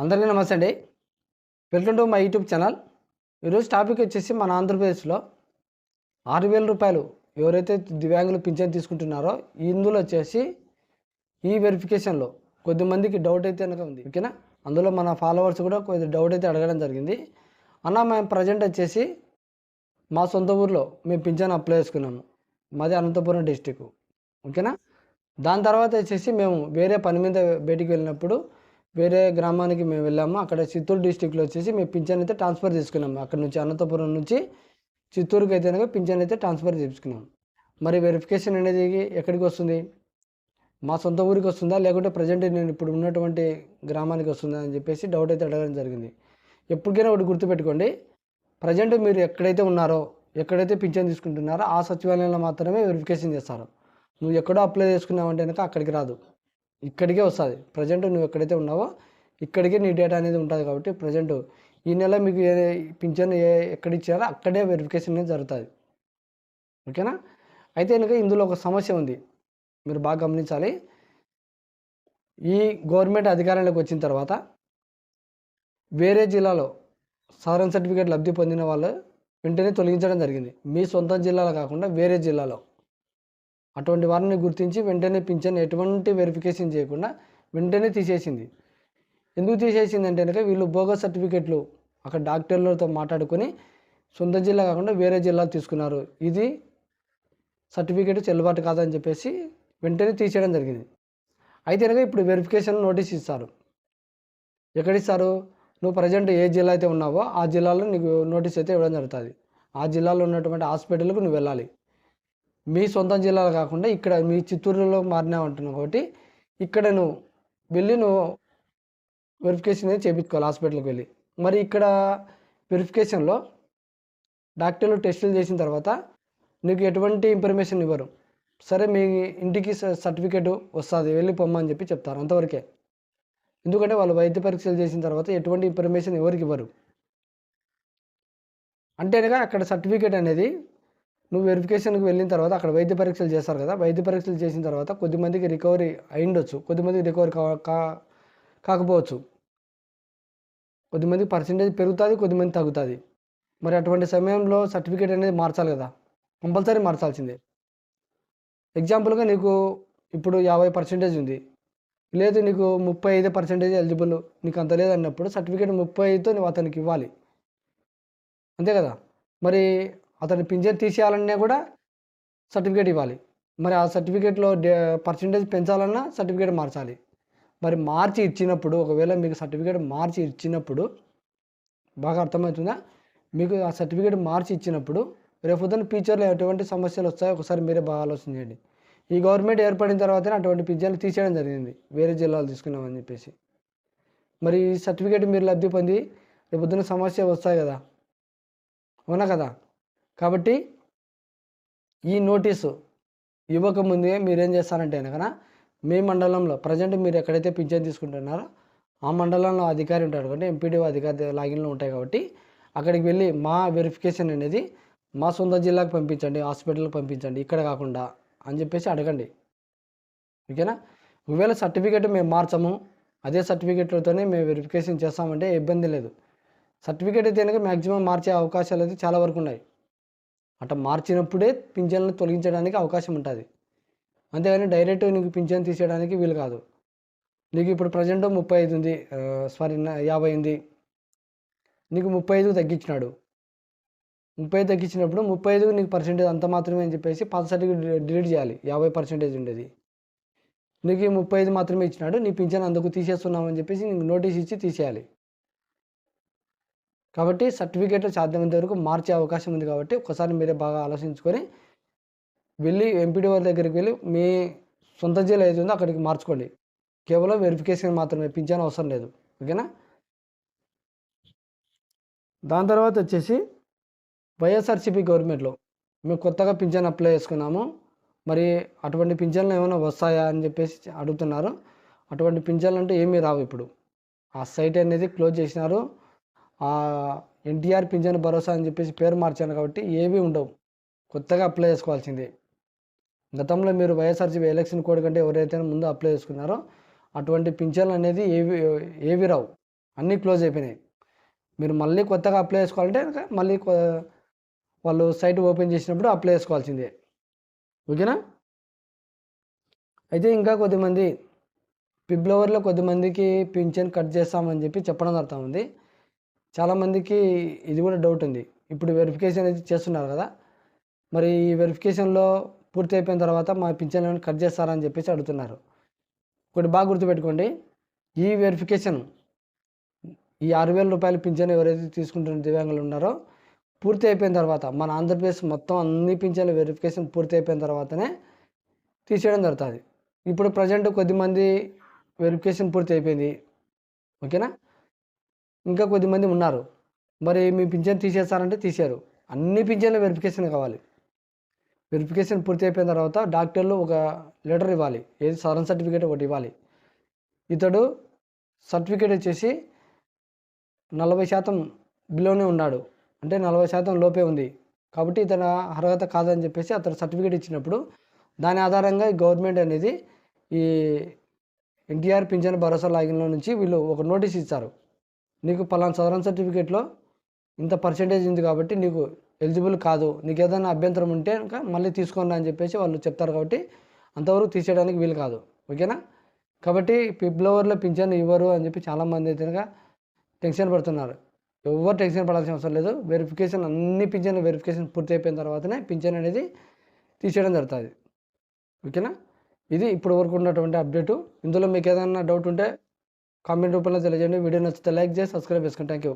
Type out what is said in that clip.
అందరికీ నమస్తే అండి. Welcome to my YouTube channel. ఈరోజు టాపిక్ వచ్చేసి మన ఆంధ్రప్రదేశ్లో ఆరు వేల రూపాయలు ఎవరైతే దివ్యాంగులు పింఛన్ తీసుకుంటున్నారో ఇందులో వచ్చేసి ఈ వెరిఫికేషన్లో కొద్దిమందికి డౌట్ అయితే కనుక ఉంది. ఓకేనా? అందులో మన ఫాలోవర్స్ కూడా కొద్ది డౌట్ అయితే అడగడం జరిగింది. అన్న మేము ప్రజెంట్ వచ్చేసి మా సొంత ఊర్లో మేము పింఛన్ అప్లై చేసుకున్నాము. మాది అనంతపురం డిస్టిక్ ఓకేనా? దాని తర్వాత వచ్చేసి మేము వేరే పని మీద బయటికి వెళ్ళినప్పుడు వేరే గ్రామానికి మేము వెళ్ళాము. అక్కడ చిత్తూరు డిస్టిక్లో వచ్చేసి మేము పింఛన్ అయితే ట్రాన్స్ఫర్ తీసుకున్నాము అక్కడ నుంచి అనంతపురం నుంచి చిత్తూరుకి అయితే కనుక పింఛన్ అయితే ట్రాన్స్ఫర్ చేసుకున్నాం మరి వెరిఫికేషన్ అనేది ఎక్కడికి వస్తుంది? మా సొంత ఊరికి వస్తుందా? లేకుంటే ప్రజెంట్ నేను ఇప్పుడు ఉన్నటువంటి గ్రామానికి వస్తుందా అని చెప్పేసి డౌట్ అయితే అడగడం జరిగింది. ఎప్పటికైనా ఒకటి గుర్తుపెట్టుకోండి. ప్రజెంట్ మీరు ఎక్కడైతే ఉన్నారో ఎక్కడైతే పింఛన్ తీసుకుంటున్నారో ఆ సచివాలయంలో మాత్రమే వెరిఫికేషన్ చేస్తారు. నువ్వు ఎక్కడో అప్లై చేసుకున్నావంటే కనుక అక్కడికి రాదు. ఇక్కడికే వస్తుంది. ప్రజెంట్ నువ్వు ఎక్కడైతే ఉన్నావో ఇక్కడికే నీ డేటా అనేది ఉంటుంది కాబట్టి ప్రజెంట్ ఈ నెల మీకు ఏ పింఛన్ ఏ ఎక్కడ ఇచ్చారో అక్కడే వెరిఫికేషన్ అనేది జరుగుతుంది. ఓకేనా? అయితే కనుక ఇందులో ఒక సమస్య ఉంది. మీరు బాగా గమనించాలి. ఈ గవర్నమెంట్ అధికారంలోకి వచ్చిన తర్వాత వేరే జిల్లాలో సవరణ సర్టిఫికేట్ లబ్ధి పొందిన వాళ్ళు వెంటనే తొలగించడం జరిగింది. మీ సొంత జిల్లాలో కాకుండా వేరే జిల్లాలో. అటువంటి వారిని గుర్తించి వెంటనే పింఛన్ ఎటువంటి వెరిఫికేషన్ చేయకుండా వెంటనే తీసేసింది. ఎందుకు తీసేసింది అంటే కనుక వీళ్ళు బోగస్ సర్టిఫికెట్లు అక్కడ డాక్టర్లతో మాట్లాడుకొని సొంత జిల్లా కాకుండా వేరే జిల్లాలు తీసుకున్నారు. ఇది సర్టిఫికేట్ చెల్లుబాటు కాదని చెప్పేసి వెంటనే తీసేయడం జరిగింది. అయితే కనుక ఇప్పుడు వెరిఫికేషన్ నోటీస్ ఇస్తారు. ఎక్కడిస్తారు నువ్వు ప్రజెంట్ ఏ జిల్లా అయితే ఉన్నావో ఆ జిల్లాలో నీకు నోటీస్ అయితే ఇవ్వడం జరుగుతుంది. ఆ జిల్లాలో ఉన్నటువంటి హాస్పిటల్కు నువ్వు వెళ్ళాలి. మీ సొంత జిల్లాలో కాకుండా ఇక్కడ మీ చిత్తూరులో మారినావు అంటున్నావు కాబట్టి ఇక్కడ నువ్వు వెళ్ళి నువ్వు వెరిఫికేషన్ అనేది చేయించుకోవాలి హాస్పిటల్కి వెళ్ళి. మరి ఇక్కడ వెరిఫికేషన్లో డాక్టర్లు టెస్టులు చేసిన తర్వాత నీకు ఎటువంటి ఇన్ఫర్మేషన్ ఇవ్వరు. సరే మీ ఇంటికి సర్టిఫికేట్ వస్తుంది వెళ్ళి పొమ్మని చెప్పి చెప్తారు అంతవరకే. ఎందుకంటే వాళ్ళు వైద్య పరీక్షలు చేసిన తర్వాత ఎటువంటి ఇన్ఫర్మేషన్ ఎవరికి ఇవ్వరు. అంటేనగా అక్కడ సర్టిఫికేట్ అనేది నువ్వు వెరిఫికేషన్కి వెళ్ళిన తర్వాత అక్కడ వైద్య పరీక్షలు చేస్తారు కదా వైద్య పరీక్షలు చేసిన తర్వాత కొద్దిమందికి రికవరీ అయిండొచ్చు కొద్దిమందికి రికవరీ కా కా- కాకపోవచ్చు. కొద్దిమందికి పర్సంటేజ్ పెరుగుతుంది కొద్దిమంది తగ్గుతుంది. మరి అటువంటి సమయంలో సర్టిఫికేట్ అనేది మార్చాలి కదా కంపల్సరీ మార్చాల్సిందే. ఎగ్జాంపుల్గా నీకు ఇప్పుడు యాభై పర్సెంటేజ్ ఉంది. లేదు నీకు ముప్పై ఐదు పర్సెంటేజ్ ఎలిజిబుల్ నీకు అంత లేదన్నప్పుడు సర్టిఫికేట్ ముప్పై ఐదుతో నువ్వు అతనికి ఇవ్వాలి. అంతే కదా? మరి అతని పింఛన్ తీసేయాలన్నా కూడా సర్టిఫికేట్ ఇవ్వాలి. మరి ఆ సర్టిఫికేట్లో డే పర్సంటేజ్ పెంచాలన్నా సర్టిఫికేట్ మార్చాలి. మరి మార్చి ఇచ్చినప్పుడు ఒకవేళ మీకు సర్టిఫికేట్ మార్చి ఇచ్చినప్పుడు బాగా అర్థమవుతుందా? మీకు ఆ సర్టిఫికేట్ మార్చి ఇచ్చినప్పుడు రేపు పొద్దున్న ఫ్యూచర్లో ఎటువంటి సమస్యలు వస్తాయో ఒకసారి మీరే బాగా ఆలోచించండి ఈ గవర్నమెంట్ ఏర్పడిన తర్వాతనే అటువంటి పింఛన్లు తీసేయడం జరిగింది. వేరే జిల్లాలు తీసుకున్నామని చెప్పేసి. మరి ఈ సర్టిఫికేట్ మీరు లబ్ధి పొంది రేపు పొద్దున్న సమస్య వస్తాయి కదా? అవునా కదా? కాబట్టి ఈ నోటీసు ఇవ్వక ముందే మీరేం చేస్తారంటే కనుక మీ మండలంలో ప్రజెంట్ మీరు ఎక్కడైతే పింఛన్ తీసుకుంటున్నారో ఆ మండలంలో అధికారి ఉంటాడు కాబట్టి ఎంపీడీఓ అధికారి లాగిన్లో ఉంటాయి కాబట్టి అక్కడికి వెళ్ళి మా వెరిఫికేషన్ అనేది మా సొంత జిల్లాకు పంపించండి హాస్పిటల్కి పంపించండి ఇక్కడ కాకుండా అని చెప్పేసి అడగండి. ఓకేనా? ఒకవేళ సర్టిఫికేట్ మేము మార్చము అదే సర్టిఫికేట్లతోనే మేము వెరిఫికేషన్ చేస్తామంటే ఇబ్బంది లేదు. సర్టిఫికేట్ అయితే కనుక మ్యాక్సిమం మార్చే అవకాశాలు అయితే చాలా వరకు ఉన్నాయి. అట్లా మార్చినప్పుడే పింఛన్లు తొలగించడానికి అవకాశం ఉంటుంది. అంతేగాని డైరెక్ట్ నీకు పింఛన్ తీసేయడానికి వీలు కాదు. నీకు ఇప్పుడు ప్రజెంట్ ముప్పై ఐదు ఉంది సారీ యాభై ఉంది. నీకు ముప్పై ఐదుకు తగ్గించినాడు. ముప్పై తగ్గించినప్పుడు ముప్పై ఐదుకు నీకు పర్సెంటేజ్ అంత మాత్రమే అని చెప్పేసి పాత సర్టిఫికేట్ డిలీట్ చేయాలి. యాభై పర్సెంటేజ్ ఉండేది. నీకు ముప్పై ఐదు మాత్రమే ఇచ్చినాడు నీ పింఛన్ అందుకు తీసేస్తున్నామని చెప్పేసి నీకు నోటీస్ ఇచ్చి తీసేయాలి. కాబట్టి సర్టిఫికేట్లు సాధ్యమైనంత వరకు మార్చే అవకాశం ఉంది కాబట్టి ఒకసారి మీరే బాగా ఆలోచించుకొని వెళ్ళి ఎంపీడీ వారి దగ్గరికి వెళ్ళి మీ సొంత జిల్లా ఏది ఉందో అక్కడికి మార్చుకోండి. కేవలం వెరిఫికేషన్ మాత్రమే పింఛన్ అవసరం లేదు. ఓకేనా? దాని తర్వాత వచ్చేసి వైఎస్ఆర్సీపీ గవర్నమెంట్లో మేము కొత్తగా పింఛన్ అప్లై చేసుకున్నాము. మరి అటువంటి పింఛన్లు ఏమైనా వస్తాయా అని చెప్పేసి అడుగుతున్నారు. అటువంటి పింఛన్లు అంటే ఏమీ రావు ఇప్పుడు. ఆ సైట్ అనేది క్లోజ్ చేసినారు. ఎన్టీఆర్ పింఛన్ భరోసా అని చెప్పేసి పేరు మార్చాను కాబట్టి ఏవి ఉండవు. కొత్తగా అప్లై చేసుకోవాల్సిందే. గతంలో మీరు వైఎస్ఆర్సీపీ ఎలక్షన్ కోడ్ కంటే ఎవరైతే ముందు అప్లై చేసుకున్నారో అటువంటి పింఛన్లు అనేది ఏవి ఏవి రావు. అన్నీ క్లోజ్ అయిపోయినాయి. మీరు మళ్ళీ కొత్తగా అప్లై చేసుకోవాలంటే మళ్ళీ వాళ్ళు సైట్ ఓపెన్ చేసినప్పుడు అప్లై చేసుకోవాల్సిందే. ఓకేనా? అయితే ఇంకా కొద్దిమంది ఫిబ్రవరిలో కొద్దిమందికి పింఛన్ కట్ చేస్తామని చెప్పి చెప్పడం జరుగుతూ ఉంది. చాలామందికి ఇది కూడా డౌట్ ఉంది. ఇప్పుడు వెరిఫికేషన్ అయితే చేస్తున్నారు కదా. మరి ఈ వెరిఫికేషన్లో పూర్తి అయిపోయిన తర్వాత మా పింఛన్ ఏమైనా కట్ చేస్తారని చెప్పేసి అడుగుతున్నారు. ఒకటి బాగా గుర్తుపెట్టుకోండి. ఈ వెరిఫికేషన్ ఈ ఆరు వేల రూపాయల పింఛన్ ఎవరైతే తీసుకుంటున్న దివ్యాంగులు ఉన్నారో పూర్తి అయిపోయిన తర్వాత మన ఆంధ్రప్రదేశ్ మొత్తం అన్ని పింఛన్ల వెరిఫికేషన్ పూర్తి అయిపోయిన తర్వాతనే తీసేయడం జరుగుతుంది. ఇప్పుడు ప్రజెంట్ కొద్దిమంది వెరిఫికేషన్ పూర్తి అయిపోయింది. ఓకేనా? ఇంకా కొద్దిమంది ఉన్నారు. మరి మీ పింఛన్ తీసేస్తారంటే తీశారు అన్ని పింఛన్ల వెరిఫికేషన్ కావాలి. వెరిఫికేషన్ పూర్తి అయిపోయిన తర్వాత డాక్టర్లు ఒక లెటర్ ఇవ్వాలి. ఏది సరన్ సర్టిఫికేట్ ఒకటి ఇవ్వాలి. ఇతడు సర్టిఫికేట్ వచ్చేసి నలభై శాతం బిలోనే ఉన్నాడు. అంటే నలభై శాతం లోపే ఉంది. కాబట్టి ఇతను అర్హత కాదని చెప్పేసి అతను సర్టిఫికేట్ ఇచ్చినప్పుడు దాని ఆధారంగా గవర్నమెంట్ అనేది ఈ ఎన్టీఆర్ పింఛన్ భరోసా లాగిన్లో నుంచి వీళ్ళు ఒక నోటీస్ ఇచ్చారు. నీకు పలానా సదరన్ సర్టిఫికేట్లో ఇంత పర్సెంటేజ్ ఉంది కాబట్టి నీకు ఎలిజిబుల్ కాదు. నీకు ఏదైనా అభ్యంతరం ఉంటే ఇంకా మళ్ళీ తీసుకోండి అని చెప్పేసి వాళ్ళు చెప్తారు కాబట్టి అంతవరకు తీసేయడానికి వీలు కాదు. ఓకేనా? కాబట్టి ఫిబ్రవరిలో పింఛన్ ఇవ్వరు అని చెప్పి చాలామంది అయితే కనుక టెన్షన్ పడుతున్నారు. ఎవరు టెన్షన్ పడాల్సిన అవసరం లేదు. వెరిఫికేషన్ అన్ని పింఛన్ వెరిఫికేషన్ పూర్తి అయిపోయిన తర్వాతనే పింఛన్ అనేది తీసేయడం జరుగుతుంది. ఓకేనా? ఇది ఇప్పుడు వరకు ఉన్నటువంటి అప్డేటు ఇందులో మీకు ఏదైనా డౌట్ ఉంటే కామెంట్ రూపంలో తెలియజేయండి. వీడియో నచ్చితే లైక్ చేసి సబ్స్క్రైబ్ చేసుకోండి థ్యాంక్ యూ